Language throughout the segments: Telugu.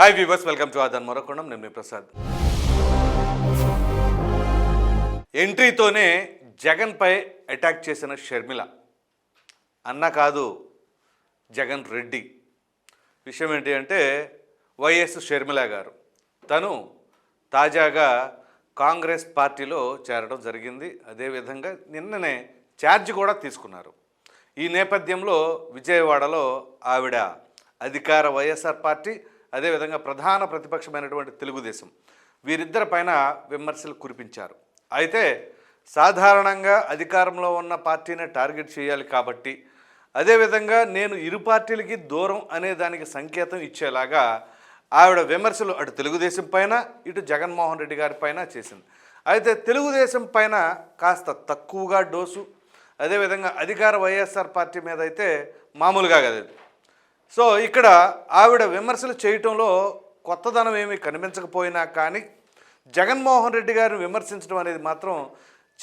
హాయ్ వ్యూవర్స్ వెల్కమ్ టు ఆదాన్ మరొకొండం నేను మీ ప్రసాద్ ఎంట్రీతోనే జగన్పై అటాక్ చేసిన షర్మిల. అన్న కాదు జగన్ రెడ్డి. విషయం ఏంటి అంటే వైఎస్ షర్మిల గారు. తను తాజాగా కాంగ్రెస్ పార్టీలో చేరడం జరిగింది. అదేవిధంగా నిన్ననే ఛార్జ్ కూడా తీసుకున్నారు. ఈ నేపథ్యంలో విజయవాడలో ఆవిడ అధికార వైఎస్ఆర్ పార్టీ అదేవిధంగా ప్రధాన ప్రతిపక్షమైనటువంటి తెలుగుదేశం. వీరిద్దరి పైన విమర్శలు కురిపించారు. అయితే సాధారణంగా అధికారంలో ఉన్న పార్టీని టార్గెట్ చేయాలి కాబట్టి అదేవిధంగా నేను ఇరు పార్టీలకి దూరం అనే దానికి సంకేతం ఇచ్చేలాగా ఆవిడ విమర్శలు అటు తెలుగుదేశం పైన ఇటు జగన్మోహన్ రెడ్డి గారి పైన చేసింది. అయితే తెలుగుదేశం పైన కాస్త తక్కువగా డోసు అదేవిధంగా అధికార వైఎస్ఆర్ పార్టీ మీద అయితే మామూలుగా కదా. సో ఇక్కడ ఆవిడ విమర్శలు చేయటంలో కొత్తదనం ఏమీ కనిపించకపోయినా కానీ జగన్మోహన్ రెడ్డి గారిని విమర్శించడం అనేది మాత్రం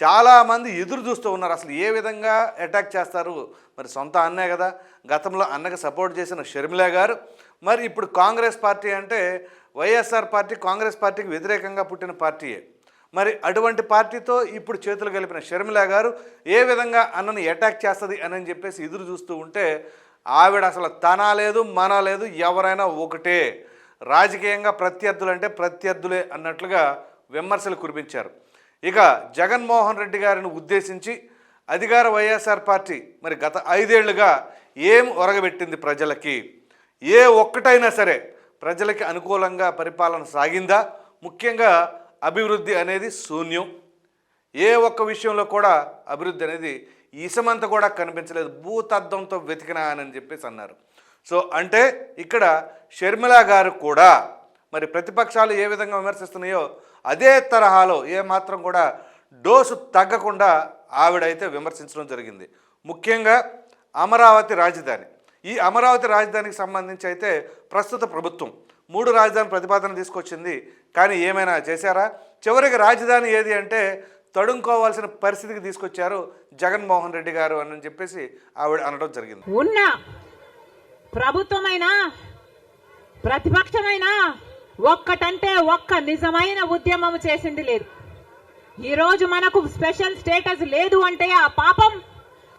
చాలామంది ఎదురు చూస్తూ ఉన్నారు. అసలు ఏ విధంగా అటాక్ చేస్తారు? మరి సొంత అన్నే కదా. గతంలో అన్నకు సపోర్ట్ చేసిన షర్మిల గారు. మరి ఇప్పుడు కాంగ్రెస్ పార్టీ అంటే వైఎస్ఆర్ పార్టీ కాంగ్రెస్ పార్టీకి వ్యతిరేకంగా పుట్టిన పార్టీయే. మరి అటువంటి పార్టీతో ఇప్పుడు చేతులు కలిపిన షర్మిల గారు ఏ విధంగా అన్నని అటాక్ చేస్తుంది అని చెప్పేసి ఎదురు చూస్తూ ఉంటే ఆవిడ అసలు తన లేదు మన లేదు ఎవరైనా ఒకటే. రాజకీయంగా ప్రత్యర్థులు అంటే ప్రత్యర్థులే అన్నట్లుగా విమర్శలు కురిపించారు. ఇక జగన్మోహన్ రెడ్డి గారిని ఉద్దేశించి అధికార వైఎస్ఆర్ పార్టీ మరి గత ఐదేళ్ళుగా ఏం ఒరగబెట్టింది ప్రజలకి? ఏ ఒక్కటైనా సరే ప్రజలకి అనుకూలంగా పరిపాలన సాగిందా? ముఖ్యంగా అభివృద్ధి అనేది శూన్యం. ఏ ఒక్క విషయంలో కూడా అభివృద్ధి అనేది ఈసమంత కూడా కనిపించలేదు. భూతద్దంతో వెతికినా అని చెప్పేసి అన్నారు. సో అంటే ఇక్కడ షర్మిల గారు కూడా మరి ప్రతిపక్షాలు ఏ విధంగా విమర్శిస్తున్నాయో అదే తరహాలో ఏమాత్రం కూడా డోసు తగ్గకుండా ఆవిడైతే విమర్శించడం జరిగింది. ముఖ్యంగా అమరావతి రాజధాని. ఈ అమరావతి రాజధానికి సంబంధించి అయితే ప్రస్తుత ప్రభుత్వం మూడు రాజధాని ప్రతిపాదన తీసుకొచ్చింది. కానీ ఏమైనా చేశారా? చివరికి రాజధాని ఏది అంటే తడుముకోవాల్సిన పరిస్థితికి తీసుకొచ్చారు జగన్మోహన్ రెడ్డి గారు అని చెప్పేసి ఆవిడ అనడం జరిగింది. ఉన్న ప్రభుత్వమైనా ప్రతిపక్షమైనా ఒక్కటంటే ఒక్క నిజమైన ఉద్యమం చేసింది లేదు. ఈ రోజు మనకు స్పెషల్ స్టేటస్ లేదు అంటే ఆ పాపం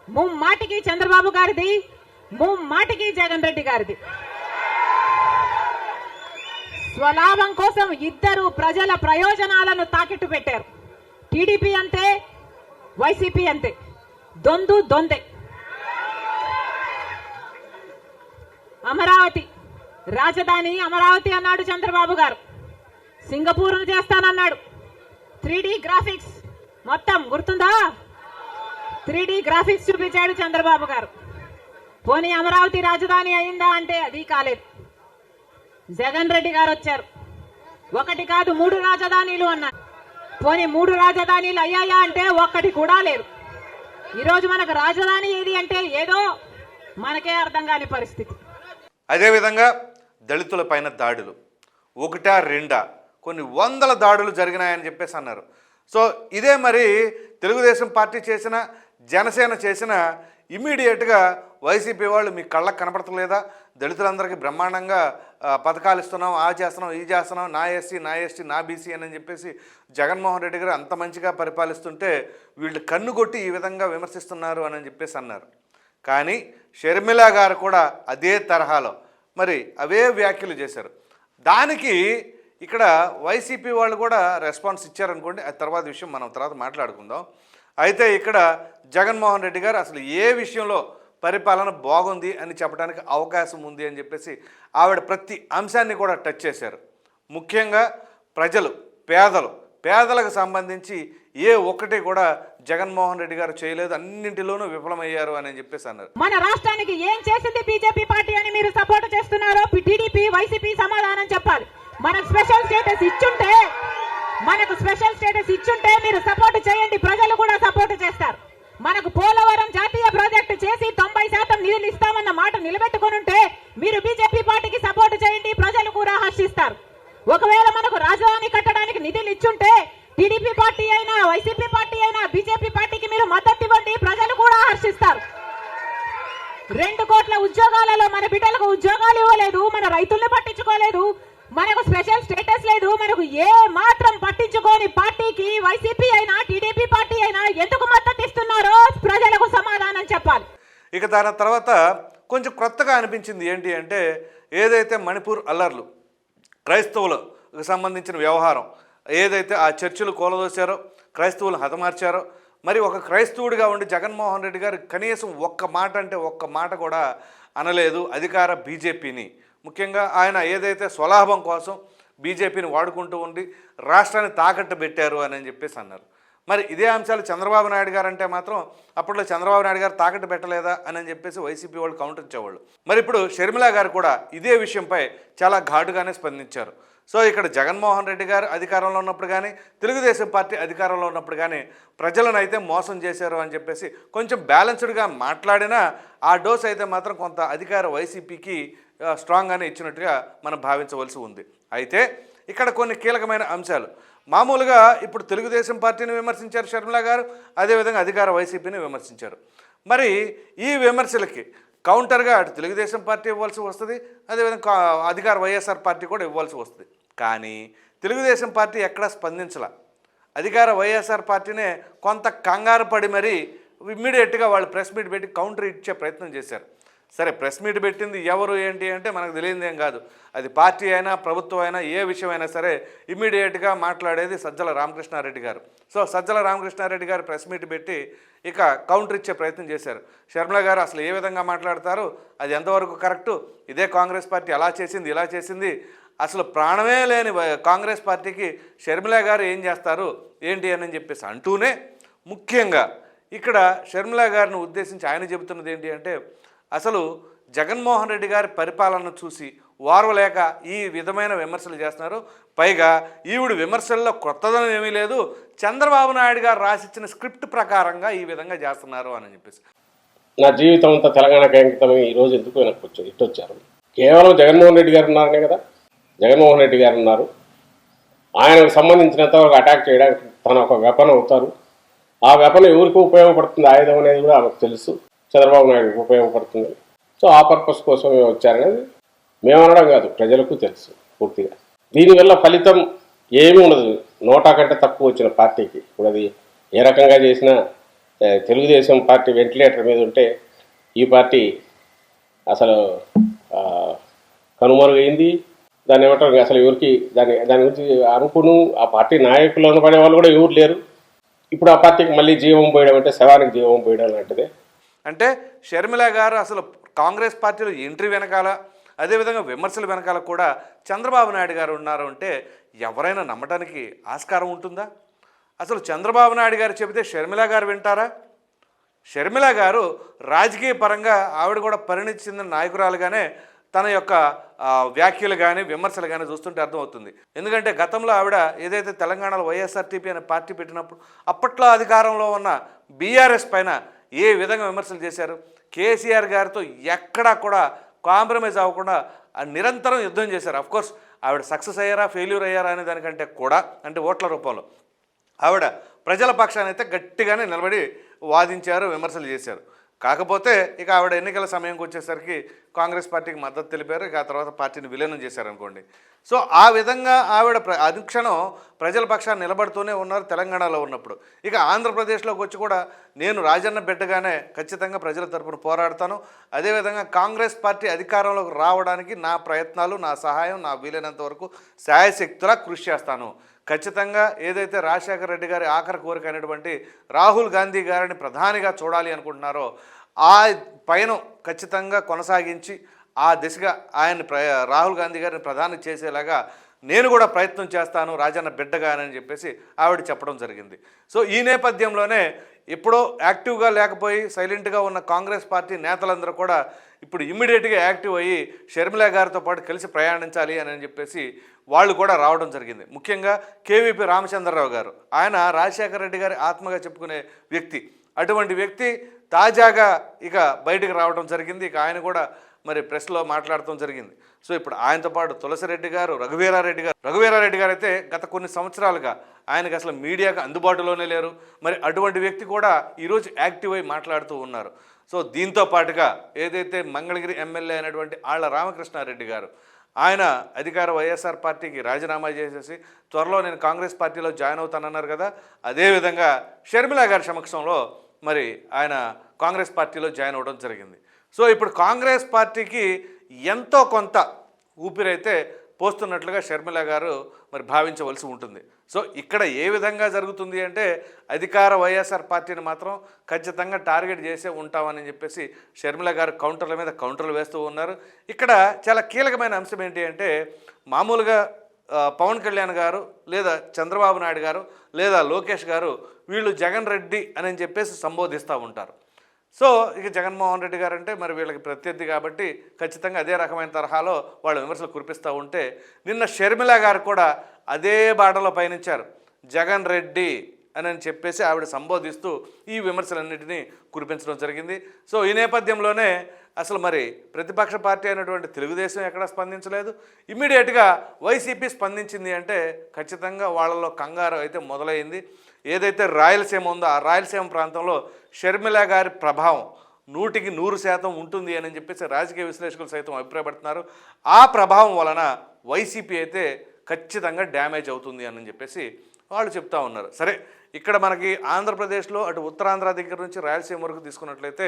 ముమ్మాటికి చంద్రబాబు గారిది ముమ్మాటికి జగన్ రెడ్డి గారిది. స్వలాభం కోసం ఇద్దరు ప్రజల ప్రయోజనాలను తాకిట్టు పెట్టారు. టీడీపీ అంతే వైసీపీ అంతే దొందు దొందే. అమరావతి రాజధాని అమరావతి అన్నాడు చంద్రబాబు గారు. సింగపూర్ను చేస్తానన్నాడు. Three graphics. మొత్తం గుర్తుందా? త్రీ గ్రాఫిక్స్ చూపించాడు చంద్రబాబు గారు. పోనీ అమరావతి రాజధాని అయిందా అంటే అది కాలేదు. జగన్ రెడ్డి గారు వచ్చారు. ఒకటి కాదు మూడు రాజధానిలు అన్నారు. పోనీ మూడు రాజధానీలు అయ్యాయా అంటే ఒక్కటి కూడా లేదు. ఈరోజు మనకు రాజధాని ఏది అంటే ఏదో మనకే అర్థం కాని పరిస్థితి. అదేవిధంగా దళితుల పైన దాడులు. ఒకటా రెండా? కొన్ని వందల దాడులు జరిగినాయని చెప్పేసి అన్నారు. సో ఇదే మరి తెలుగుదేశం పార్టీ చేసిన జనసేన చేసిన ఇమీడియట్గా వైసీపీ వాళ్ళు మీ కళ్ళకు కనపడతలేదా? దళితులందరికీ బ్రహ్మాండంగా పథకాలు ఇస్తున్నాం ఆ చేస్తున్నాం ఈ చేస్తున్నాం నా ఎస్సీ నా ఎస్టీ నా బీసీ అని చెప్పేసి జగన్మోహన్ రెడ్డి గారు అంత మంచిగా పరిపాలిస్తుంటే వీళ్ళు కన్ను కొట్టి ఈ విధంగా విమర్శిస్తున్నారు అని చెప్పేసి అన్నారు. కానీ షర్మిల గారు కూడా అదే తరహాలో మరి అవే వ్యాఖ్యలు చేశారు. దానికి ఇక్కడ వైసీపీ వాళ్ళు కూడా రెస్పాన్స్ ఇచ్చారనుకోండి ఆ తర్వాత విషయం మనం తర్వాత మాట్లాడుకుందాం. అయితే ఇక్కడ జగన్మోహన్ రెడ్డి గారు అసలు ఏ విషయంలో పరిపాలన బాగుంది అని చెప్పడానికి అవకాశం ఉంది అని చెప్పేసి ఆవిడ ప్రతి అంశాన్ని కూడా టచ్ చేశారు. ముఖ్యంగా ప్రజలు పేదలు పేదలకు సంబంధించి ఏ ఒక్కటి కూడా జగన్మోహన్ రెడ్డి గారు చేయలేదు అన్నింటిలోనూ విఫలమయ్యారు అని చెప్పేసి అన్నారు. మన రాష్ట్రానికి ఏం చేసింది బీజేపీ పార్టీ అని మీరు సపోర్ట్ చేస్తున్నారో టీడీపీ వైసీపీ సమాధానం చెప్పాలి. మనకు స్పెషల్ స్టేటస్ ఇచ్చుంటే మనకు స్పెషల్ స్టేటస్ ఇచ్చుంటే మీరు సపోర్ట్ చేయండి. ప్రజలు కూడా సపోర్ట్ చేస్తారు మనకు పోలవరం జాతీయ ప్రాజెక్టు చేసి తొంభై శాతం నిధులు ఇస్తామన్న మాట నిలబెట్టుకుని ఉంటే మీరు బీజేపీ పార్టీకి సపోర్ట్ చేయండి ప్రజలు కూడా హర్షిస్తారు. ఒకవేళ మనకు రాజధాని కట్టడానికి నిధులు ఇచ్చుంటే టీడీపీ పార్టీ అయినా వైసీపీ పార్టీ అయినా బీజేపీ పార్టీకి మీరు మద్దతు ఇవ్వండి ప్రజలు కూడా హర్షిస్తారు. రెండు కోట్ల ఉద్యోగాలలో మన బిడ్డలకు ఉద్యోగాలు ఇవ్వలేదు మన రైతుల్ని పట్టించుకోలేదు మనకు స్పెషల్ స్టేటస్ లేదు మనకు ఏ మాత్రం పట్టించుకోని పార్టీకి వైసీపీ అయినా టీడీపీ పార్టీ అయినా ఎందుకు మద్దతు ఇస్తున్నారో ప్రజలకు సమాధానం చెప్పాలి. ఇక దాని తర్వాత కొంచెం కొత్తగా అనిపించింది ఏంటి అంటే ఏదైతే మణిపూర్ అల్లర్లు క్రైస్తవులకు సంబంధించిన వ్యవహారం ఏదైతే ఆ చర్చిలు కూలదోశారో క్రైస్తవులు హతమార్చారో మరి ఒక క్రైస్తవుడిగా ఉండి జగన్మోహన్ రెడ్డి గారు కనీసం ఒక్క మాట అంటే ఒక్క మాట కూడా అనలేదు అధికార బీజేపీని. ముఖ్యంగా ఆయన ఏదైతే స్వలాభం కోసం బీజేపీని వాడుకుంటూ ఉండి రాష్ట్రాన్ని తాకట్టు పెట్టారు అని చెప్పేసి అన్నారు. మరి ఇదే అంశాలు చంద్రబాబు నాయుడు గారు అంటే మాత్రం అప్పట్లో చంద్రబాబు నాయుడు గారు తాకట్టు పెట్టలేదా అని చెప్పేసి వైసీపీ వాళ్ళు కౌంటర్ ఇచ్చేవాళ్ళు. మరి ఇప్పుడు షర్మిల గారు కూడా ఇదే విషయంపై చాలా ఘాటుగానే స్పందించారు. సో ఇక్కడ జగన్మోహన్ రెడ్డి గారు అధికారంలో ఉన్నప్పుడు కానీ తెలుగుదేశం పార్టీ అధికారంలో ఉన్నప్పుడు కానీ ప్రజలను అయితే మోసం చేశారు అని చెప్పేసి కొంచెం బ్యాలెన్స్డ్గా మాట్లాడినా ఆ డోస్ అయితే మాత్రం కొంత అధికార వైసీపీకి స్ట్రాంగ్గానే ఇచ్చినట్టుగా మనం భావించవలసి ఉంది. అయితే ఇక్కడ కొన్ని కీలకమైన అంశాలు. మామూలుగా ఇప్పుడు తెలుగుదేశం పార్టీని విమర్శించారు షర్మిల గారు అదేవిధంగా అధికార వైసీపీని విమర్శించారు. మరి ఈ విమర్శలకి కౌంటర్గా అటు తెలుగుదేశం పార్టీ ఇవ్వాల్సి వస్తుంది అదేవిధంగా కా- అధికార వైఎస్ఆర్ పార్టీ కూడా ఇవ్వాల్సి వస్తుంది. కానీ తెలుగుదేశం పార్టీ ఎక్కడా స్పందించాల. అధికార వైఎస్ఆర్ పార్టీనే కొంత కంగారు పడి మరీ ఇమ్మీడియట్గా వాళ్ళు ప్రెస్ మీట్ పెట్టి కౌంటర్ ఇచ్చే ప్రయత్నం చేశారు. సరే ప్రెస్ మీట్ పెట్టింది ఎవరు ఏంటి అంటే మనకు తెలియదు ఏం కాదు. అది పార్టీ అయినా ప్రభుత్వం అయినా ఏ విషయమైనా సరే ఇమ్మీడియట్గా మాట్లాడేది సజ్జల రామకృష్ణారెడ్డి గారు. సో సజ్జల రామకృష్ణారెడ్డి గారు ప్రెస్ మీట్ పెట్టి ఇక కౌంటర్ ఇచ్చే ప్రయత్నం చేశారు. శర్మల గారు అసలు ఏ విధంగా మాట్లాడతారు అది ఎంతవరకు కరెక్టు ఇదే కాంగ్రెస్ పార్టీ అలా చేసింది ఇలా చేసింది అసలు ప్రాణమే లేని కాంగ్రెస్ పార్టీకి షర్మిల గారు ఏం చేస్తారు ఏంటి అని చెప్పేసి అంటూనే ముఖ్యంగా ఇక్కడ షర్మిల గారిని ఉద్దేశించి ఆయన చెబుతున్నది ఏంటి అంటే అసలు జగన్మోహన్ రెడ్డి గారి పరిపాలన చూసి వారవలేక ఈ విధమైన విమర్శలు చేస్తున్నారు. పైగా ఈవిడ విమర్శల్లో కొత్తదనం ఏమీ లేదు. చంద్రబాబు నాయుడు గారు రాసిచ్చిన స్క్రిప్ట్ ప్రకారంగా ఈ విధంగా చేస్తున్నారు అని చెప్పేసి. నా జీవితం అంతా తెలంగాణకి అంకితం ఈ రోజు ఎందుకు వెనక్కి వచ్చారు? ఇటు వచ్చారు. కేవలం జగన్మోహన్ రెడ్డి గారు ఉన్నారనే కదా? జగన్మోహన్ రెడ్డి గారు ఉన్నారు. ఆయనకు సంబంధించినంత వరకు అటాక్ చేయడానికి తన ఒక వెపన్ అవుతారు. ఆ వెపన్ ఎవరికి ఉపయోగపడుతుంది? ఆయుధం అనేది కూడా ఆమెకు తెలుసు. చంద్రబాబు నాయుడు ఉపయోగపడుతుంది. సో ఆ పర్పస్ కోసం మేము వచ్చారనేది మేము అనడం కాదు ప్రజలకు తెలుసు పూర్తిగా. దీనివల్ల ఫలితం ఏమీ ఉండదు. నోటా కంటే తక్కువ వచ్చిన పార్టీకి. ఇప్పుడు అది ఏ రకంగా చేసినా తెలుగుదేశం పార్టీ వెంటిలేటర్ మీద ఉంటే ఈ పార్టీ అసలు కనుమరుగైంది. దాన్ని ఏమంటారు అసలు ఎవరికి దాని దాని గురించి అనుకును. ఆ పార్టీ నాయకులు అనబడే వాళ్ళు కూడా ఎవరు లేరు. ఇప్పుడు ఆ పార్టీకి మళ్ళీ జీవం పోయడం అంటే శవానికి జీవం పోయడం లాంటిదే. అంటే షర్మిల గారు అసలు కాంగ్రెస్ పార్టీలో ఎంట్రీ వెనకాల అదేవిధంగా విమర్శల వెనకాల కూడా చంద్రబాబు నాయుడు గారు ఉన్నారు అంటే ఎవరైనా నమ్మటానికి ఆస్కారం ఉంటుందా? అసలు చంద్రబాబు నాయుడు గారు చెబితే షర్మిల గారు వింటారా? షర్మిల గారు రాజకీయ పరంగా ఆవిడ కూడా పరిణితి చెందిన నాయకురాలుగానే తన యొక్క వ్యాఖ్యలు కానీ విమర్శలు కానీ చూస్తుంటే అర్థమవుతుంది. ఎందుకంటే గతంలో ఆవిడ ఏదైతే తెలంగాణలో వైఎస్ఆర్టీపీ అనే పార్టీ పెట్టినప్పుడు అప్పట్లో అధికారంలో ఉన్న బీఆర్ఎస్ పైన ఏ విధంగా విమర్శలు చేశారు? కేసీఆర్ గారితో ఎక్కడా కూడా కాంప్రమైజ్ అవ్వకుండా నిరంతరం యుద్ధం చేశారు. కోర్స్ ఆవిడ సక్సెస్ అయ్యారా ఫెయిల్యూర్ అయ్యారా అనే దానికంటే కూడా అంటే ఓట్ల రూపంలో. ఆవిడ ప్రజల పక్షాన్ని అయితే గట్టిగానే నిలబడి వాదించారు విమర్శలు చేశారు. కాకపోతే ఇక ఆవిడ ఎన్నికల సమయంకి వచ్చేసరికి కాంగ్రెస్ పార్టీకి మద్దతు తెలిపారు. ఇక ఆ తర్వాత పార్టీని విలీనం చేశారనుకోండి. సో ఆ విధంగా ఆవిడ ప్ర అనుక్షణం ప్రజల పక్షాన్ని నిలబడుతూనే ఉన్నారు తెలంగాణలో ఉన్నప్పుడు. ఇక ఆంధ్రప్రదేశ్లోకి వచ్చి కూడా నేను రాజన్న బిడ్డగానే ఖచ్చితంగా ప్రజల తరపున పోరాడతాను. అదేవిధంగా కాంగ్రెస్ పార్టీ అధికారంలోకి రావడానికి నా ప్రయత్నాలు నా సహాయం నా వీలైనంత వరకు శాయశక్తులా కృషి చేస్తాను. ఖచ్చితంగా ఏదైతే రాజశేఖర రెడ్డి గారి ఆఖరి కోరిక అయినటువంటి రాహుల్ గాంధీ గారిని ప్రధానిగా చూడాలి అనుకుంటున్నారో ఆ పైన ఖచ్చితంగా కొనసాగించి ఆ దిశగా ఆయన ప్ర రాహుల్ గాంధీ గారిని ప్రధాని చేసేలాగా నేను కూడా ప్రయత్నం చేస్తాను రాజన్న బిడ్డగానని చెప్పేసి ఆవిడ చెప్పడం జరిగింది. సో ఈ నేపథ్యంలోనే ఎప్పుడో యాక్టివ్గా లేకపోయి సైలెంట్గా ఉన్న కాంగ్రెస్ పార్టీ నేతలందరూ కూడా ఇప్పుడు ఇమ్మీడియట్గా యాక్టివ్ అయ్యి షర్మిల గారితో పాటు కలిసి ప్రయాణించాలి అని చెప్పేసి వాళ్ళు కూడా రావడం జరిగింది. ముఖ్యంగా కేవీపీ రామచంద్రరావు గారు. ఆయన రాజశేఖర రెడ్డి గారి ఆత్మగా చెప్పుకునే వ్యక్తి. అటువంటి వ్యక్తి తాజాగా ఇక బయటికి రావడం జరిగింది. ఇక ఆయన కూడా మరి ప్రెస్లో మాట్లాడటం జరిగింది. సో ఇప్పుడు ఆయనతో పాటు తులసిరెడ్డి గారు రఘువీరారెడ్డి గారు రఘువీరారెడ్డి గారు అయితే గత కొన్ని సంవత్సరాలుగా ఆయనకు అసలు మీడియాకు అందుబాటులోనే లేరు. మరి అటువంటి వ్యక్తి కూడా ఈరోజు యాక్టివ్ అయి మాట్లాడుతూ ఉన్నారు. సో దీంతో పాటుగా ఏదైతే మంగళగిరి ఎమ్మెల్యే అయినటువంటి ఆళ్ళ రామకృష్ణారెడ్డి గారు ఆయన అధికార వైఎస్ఆర్ పార్టీకి రాజీనామా చేసేసి త్వరలో నేను కాంగ్రెస్ పార్టీలో జాయిన్ అవుతానన్నారు కదా అదేవిధంగా షర్మిల గారి సమక్షంలో మరి ఆయన కాంగ్రెస్ పార్టీలో జాయిన్ అవ్వడం జరిగింది. సో ఇప్పుడు కాంగ్రెస్ పార్టీకి ఎంతో కొంత ఊపిరైతే పోస్తున్నట్లుగా షర్మిల గారు మరి భావించవలసి ఉంటుంది. సో ఇక్కడ ఏ విధంగా జరుగుతుంది అంటే అధికార వైఎస్ఆర్ పార్టీని మాత్రం ఖచ్చితంగా టార్గెట్ చేసే ఉంటామని చెప్పేసి షర్మిల గారు కౌంటర్ల మీద కౌంటర్లు వేస్తూ ఉన్నారు. ఇక్కడ చాలా కీలకమైన అంశం ఏంటి అంటే మామూలుగా పవన్ కళ్యాణ్ గారు లేదా చంద్రబాబు నాయుడు గారు లేదా లోకేష్ గారు వీళ్ళు జగన్ రెడ్డి అని చెప్పేసి సంబోధిస్తూ ఉంటారు. సో ఇక జగన్మోహన్ రెడ్డి గారు అంటే మరి వీళ్ళకి ప్రత్యర్థి కాబట్టి ఖచ్చితంగా అదే రకమైన తరహాలో వాళ్ళు విమర్శలు కురిపిస్తూ ఉంటే నిన్న షర్మిల గారు కూడా అదే బాటలో పయనించారు. జగన్ రెడ్డి అని అని చెప్పేసి ఆవిడ సంబోధిస్తూ ఈ విమర్శలన్నింటినీ కురిపించడం జరిగింది. సో ఈ నేపథ్యంలోనే అసలు మరి ప్రతిపక్ష పార్టీ అయినటువంటి తెలుగుదేశం ఎక్కడ స్పందించలేదు. ఇమ్మీడియట్గా వైసీపీ స్పందించింది అంటే ఖచ్చితంగా వాళ్ళలో కంగారు అయితే మొదలైంది. ఏదైతే రాయలసీమ ఉందో ఆ రాయలసీమ ప్రాంతంలో షర్మిల గారి ప్రభావం నూటికి నూరు శాతం ఉంటుంది అని చెప్పేసి రాజకీయ విశ్లేషకులు సైతం అభిప్రాయపడుతున్నారు. ఆ ప్రభావం వలన వైసీపీ అయితే ఖచ్చితంగా డ్యామేజ్ అవుతుంది అని చెప్పేసి వాళ్ళు చెప్తా ఉన్నారు. సరే ఇక్కడ మనకి ఆంధ్రప్రదేశ్లో అటు ఉత్తరాంధ్ర దగ్గర నుంచి రాయలసీమ వరకు తీసుకున్నట్లయితే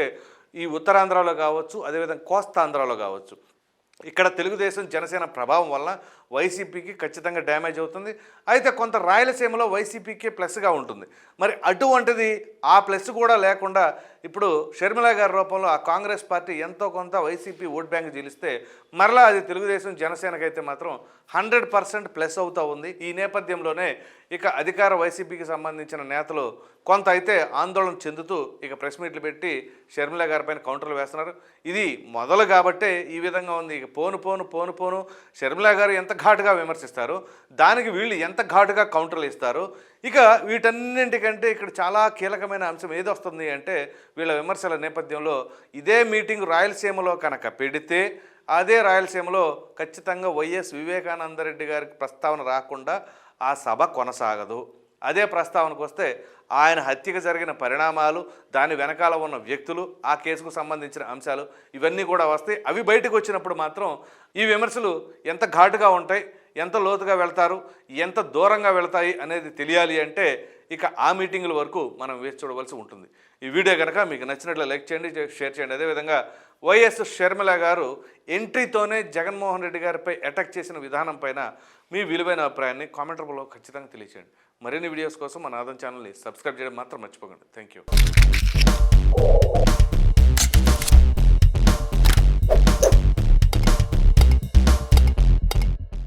ఈ ఉత్తరాంధ్రలో కావచ్చు అదేవిధంగా కోస్తాంధ్రలో కావచ్చు. ఇక్కడ తెలుగుదేశం జనసేన ప్రభావం వల్ల వైసీపీకి ఖచ్చితంగా డ్యామేజ్ అవుతుంది. అయితే కొంత రాయలసీమలో వైసీపీకి ప్లస్గా ఉంటుంది. మరి అటువంటిది ఆ ప్లస్ కూడా లేకుండా ఇప్పుడు షర్మిల గారి రూపంలో ఆ కాంగ్రెస్ పార్టీ ఎంతో కొంత వైసీపీ ఓట్ బ్యాంక్ జీలిస్తే మరలా అది తెలుగుదేశం జనసేనకైతే మాత్రం హండ్రెడ్ పర్సెంట్ ప్లస్ అవుతూ ఉంది. ఈ నేపథ్యంలోనే ఇక అధికార వైసీపీకి సంబంధించిన నేతలు కొంత అయితే ఆందోళన చెందుతూ ఇక ప్రెస్ మీట్లు పెట్టి షర్మిల గారిపైన కౌంటర్లు వేస్తున్నారు. ఇది మొదలు కాబట్టే ఈ విధంగా ఉంది. ఇక పోను పోను పోను పోను. షర్మిల గారు ఎంత ఘాటుగా విమర్శిస్తారు? దానికి వీళ్ళు ఎంత ఘాటుగా కౌంటర్లు ఇస్తారు? ఇక వీటన్నింటికంటే ఇక్కడ చాలా కీలకమైన అంశం ఏది వస్తుంది అంటే వీళ్ళ విమర్శల నేపథ్యంలో ఇదే మీటింగ్ రాయలసీమలో కనుక పెడితే అదే రాయలసీమలో ఖచ్చితంగా వైఎస్ వివేకానందరెడ్డి గారికి ప్రస్తావన రాకుండా ఆ సభ కొనసాగదు. అదే ప్రస్తావనకు వస్తే ఆయన హత్యకు జరిగిన పరిణామాలు దాని వెనకాల ఉన్న వ్యక్తులు ఆ కేసుకు సంబంధించిన అంశాలు ఇవన్నీ కూడా వస్తాయి. అవి బయటకు వచ్చినప్పుడు మాత్రం ఈ విమర్శలు ఎంత ఘాటుగా ఉంటాయి ఎంత లోతుగా వెళ్తారు ఎంత దూరంగా వెళ్తాయి అనేది తెలియాలి అంటే ఇక ఆ మీటింగుల వరకు మనం వేచి చూడవలసి ఉంటుంది. ఈ వీడియో కనుక మీకు నచ్చినట్లు లైక్ చేయండి షేర్ చేయండి. అదేవిధంగా వైఎస్ షర్మిల గారు ఎంట్రీతోనే జగన్మోహన్ రెడ్డి గారిపై అటాక్ చేసిన విధానం పైన మీ విలువైన అభిప్రాయాన్ని కామెంట్ రూపంలో ఖచ్చితంగా తెలియచేయండి. మరిన్ని వీడియోస్ కోసం మన ఆదం ఛానల్ని సబ్స్క్రైబ్ చేయడం మాత్రం మర్చిపోకండి. Thank you